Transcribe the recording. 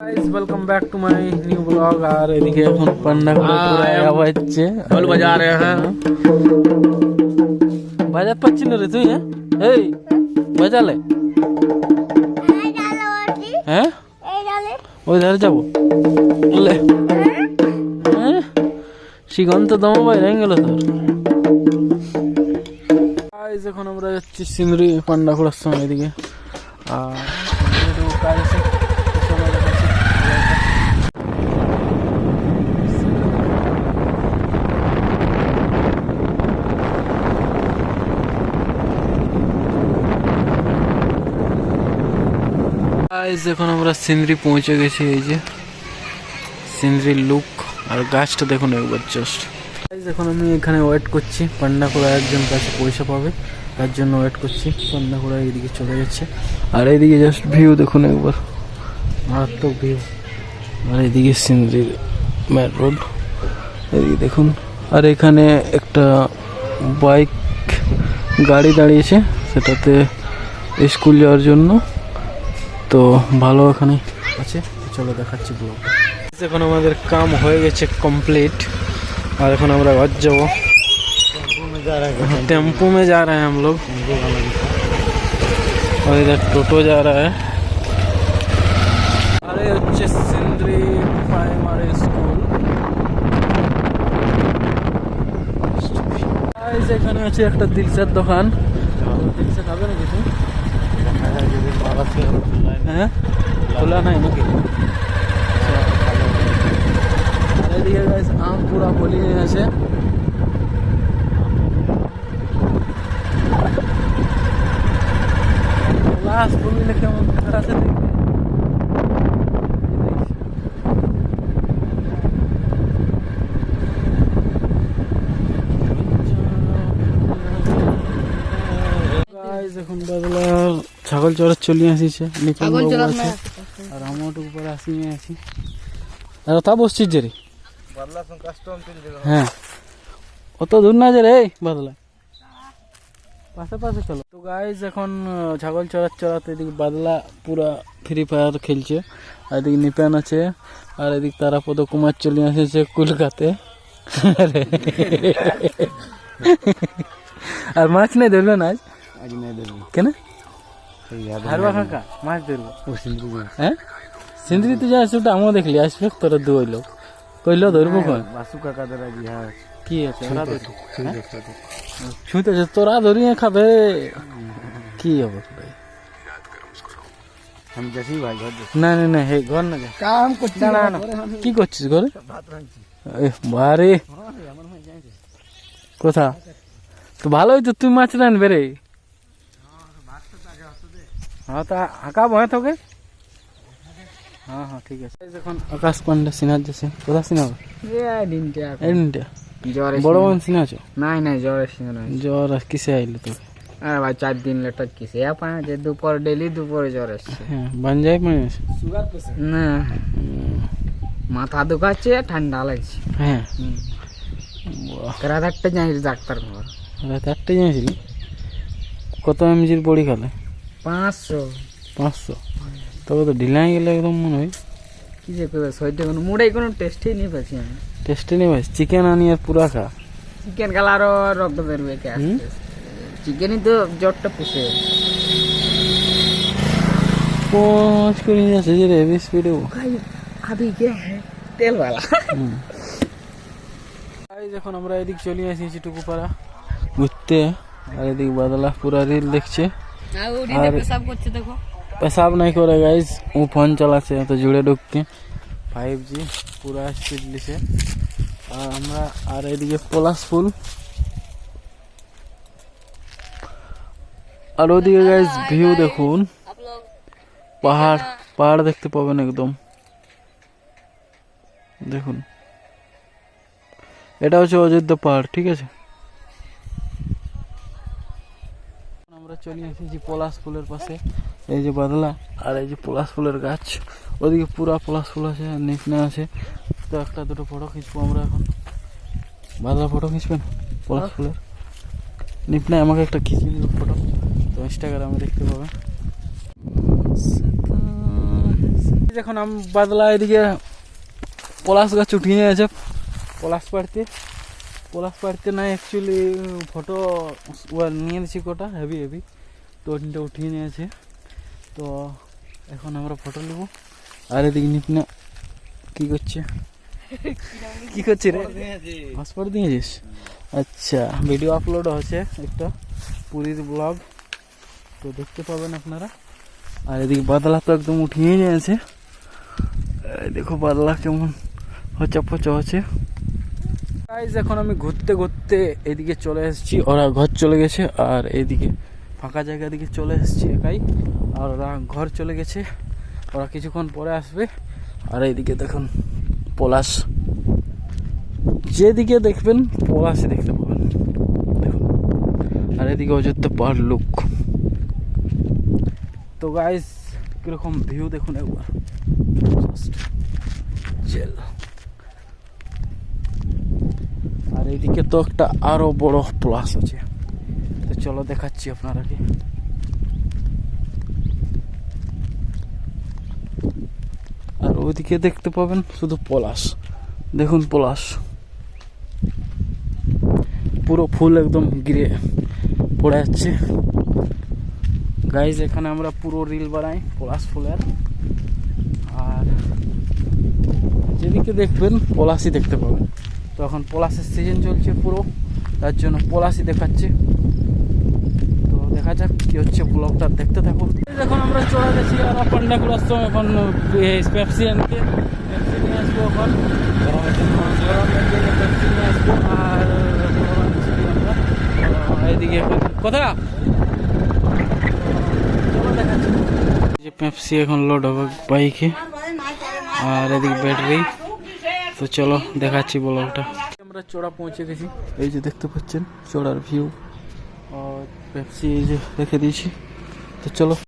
Welcome back to my new blog আর এদিকে এখন পান্না করে পুরো আওয়া হচ্ছে ঢোল বাজা রে হ্যাঁ বাজা পাচ্ছি না রে তুই হ্যাঁ এই বাজা লে হ্যাঁ ওই ধারে যাবো লে হ্যাঁ সিগন্ত দমা বাইরে গেল তোর এখন আমরা যাচ্ছি সিন্দুরি পান্ডা খোলার সময় এদিকে আর কাজ আছে গাইস এখন আমরা সিন্দ্রি পৌঁছে গেছি, এই যে সিন্দ্রির লুক আর গাছটা দেখুন একবার জাস্ট গাইস এখন আমি এখানে ওয়েট করছি পান্ডা করা একজন কাছে পয়সা পাবে, তার জন্য ওয়েট করছি পান্ডা করা এইদিকে চলে যাচ্ছে। আর এইদিকে জাস্ট ভিউ দেখুন একবার, মারাত্মক ভিউ আর এইদিকে সিন্দ্রির মেন রোড এদিকে দেখুন। আর এখানে একটা বাইক গাড়ি দাঁড়িয়েছে, সেটাতে স্কুল যাওয়ার জন্য। তো ভালো এখানে আছে তো চলো দেখাচ্ছি ব্লগ এখন আমাদের কাম হয়ে গেছে কমপ্লিট और এখন আমরা ঘর যাবো टेम्पो में जा रहे हैं हम लोग और इधर टोटो जा रहा है अरे হচ্ছে সিন্দ্রি প্রাইমারি স্কুল Guys, এখানে আছে একটা দিলসের দোকান দিলসে খাবে না কিছু হ্যাঁ? খোলা নাই নাকি? guys, আম পুরা বলি আছে লাস্ট বলিলে কেমন আছে এখন বাদলা ছাগল চড়ার চলি আসিছে নিকল আছে। আর আমার উপরে আসি আছি আর তা বসছিস যে রে? হ্যাঁ। অত দূর না যে রে বাদলা। পাশাপাশি খেলো তো গাইজ এখন ছাগল চড়াত চড়াতে এদিকে বাদলা পুরা ফ্রি ফায়ার খেলছে। আর এদিকে নিপ্যান আছে। আর এদিক তারাপদ কুমার চলে আসেছে কলকাতে আর মাছ নেই ধরবেন আজ? আজ নেই ধরবেন কেন? হ্যাঁ? সিন্দ্রিতে যা আছে ওটা আমরা দেখলি আসবে তোরা দুইল কইল ধরবো কোন বাসু কাকা ধরা কি আছে? ওরা ছুঁতে তোরা ধরি খাবে। কি হবে ভাই? আমি যাচ্ছি ভাই ঘর না না না হে ঘর না যা। কাম করছিস না না কি করছিস ঘরে? ভাত রাঁধছি। এ বারে। কথা? তো ভালোই তো তুই মাছ রানবে রে। তা আঁকাবো হ্যাঁ তোকে? হ্যাঁ হ্যাঁ ঠিক আছে। এই দেখুন আকাশ পান্ডা সিনার যাচ্ছে কোথা সিনাবো এমনিটা জ্বর বড় বোন সিনাছো নাই নাই জ্বর এসে নাই জ্বর কিসে আইলো তোকে আরে ভাই চার দিন লেটার কিসে? এ পাঁচ যে দুপুর ডেলি দুপুরে জ্বর এসছে। হ্যাঁ পানি আছে না। মাথা দুখাচ্ছে ঠান্ডা লাগছে। হ্যাঁ। রাত একটা যাই ডাক্তার ঘর রাত আটটায় যাইছিলি? কত এমজির বড়ি খালে? পাঁচশো। পাঁচশো? তবে তো ঢিলাই গেলে একদম মনে হয়। কি যে করবে শরীরটা কোনো মুড়াই কোনো টেস্টই নিয়ে পাচ্ছি আমি। টেস্টে নেই ভাই চিকেন আনি আর পুরা খা। চিকেন খেলা আরও রক্ত বেরোবে? চিকেনই তো জ্বরটা পুষে। পাঁচ করে নিয়ে আসে যে রে হেভি স্পিডে আবি কে তেল वाला যখন আমরা এদিক চলে আসিছি টুকুপাড়া ঘুরতে আর এদিক বাদলা পুরা রিল দেখছে। আর পেশাব নাই করে গাইজ ও ফোন চালাচ্ছে তো জুড়ে ঢুকতে ফাইভ জি পুরা স্পিড লিছে আর আমরা আর এদিকে পলাশ ফুল আর ওদিকে গাইজ ভিউ দেখুন পাহাড় পাহাড় দেখতে পাবেন একদম দেখুন এটা হচ্ছে অযোধ্যা পাহাড় ঠিক আছে? আমরা চলে এসেছি পলাশ ফুলের পাশে। এই যে বাদলা আর এই যে পলাশ ফুলের গাছ। ওদিকে পুরা পলাশ ফুল আছে আর নিচনে আছে। তো একটা দুটো ফটো খিঁচবো আমরা এখন। বাদলা ফটো খিঁচবেন পলাশ ফুলের? নিপনে আমাকে একটা খিঁচিয়ে দিল ফটো। তো ইনস্টাগ্রামে দেখতে পাবে এখন আমি বাদলা এদিকে পলাশ গাছ উঠিয়ে নিয়েছে পলাশ পাড়তে। পলাশ পাড়তে না অ্যাকচুয়ালি ফটো নিয়ে দিচ্ছি কোটা হেভি হেভি তো ওটা উঠিয়ে নিয়েছে। তো এখন আমরা ফটো নেব। আর এদিকে নিপনা কি করছে? কি করছে রে? পাসপোর্ট দিয়েছিস? আচ্ছা ভিডিও আপলোড হচ্ছে একটা পুরীর ব্লগ তো দেখতে পাবেন আপনারা। আর এদিকে বাদলা তো একদম উঠিয়ে নিয়েছে। দেখো বাদলা কেমন হচা পচা হচ্ছে গাইজ এখন আমি ঘুরতে ঘুরতে এদিকে চলে এসেছি। ওরা ঘর চলে গেছে আর এদিকে ফাঁকা জায়গা দিকে চলে এসেছি একাই। আর ওরা ঘর চলে গেছে। ওরা কিছুক্ষণ পরে আসবে। আর এইদিকে দেখুন পলাশ। যেদিকে দেখবেন, পলাশই দেখতে পাবেন। দেখুন। আর এদিকে অযোধ্যা পাহাড় লুক। তো গাইজ কীরকম ভিউ দেখুন একবার। Chill. আর এইদিকে তো একটা আরও বড় প্লাস আছে। তো চলো দেখাচ্ছি আপনারাকে আর ওইদিকে দেখতে পাবেন শুধু পলাশ। দেখুন পলাশ। পুরো ফুল একদম গিরে পড়ে যাচ্ছে গাইজ এখানে আমরা পুরো রিল বানাই পলাশ ফুলের। আর যেদিকে দেখবেন, পলাশই দেখতে পাবেন। তো এখন পলাশের সিজন চলছে পুরো, তার জন্য পলাশই দেখাচ্ছে। তো দেখা যাক কি হচ্ছে ব্লগটা দেখতে থাকুন এখন আমরা চলে গেছি আর পান্ডাকুল আশ্রম এখন পেপসি আনতে নিয়ে আসব এখন। যে পেপসি এখন লোড হবে বাইকে আর এদিকে ব্যাটারি তো চলো দেখাচ্ছি ব্লগটা। আমরা চড়া পৌঁছে গেছি। এই যে দেখতে পাচ্ছেন চড়ার ভিউ আর পেপসি এই যে রেখে দিয়েছি। তো চলো।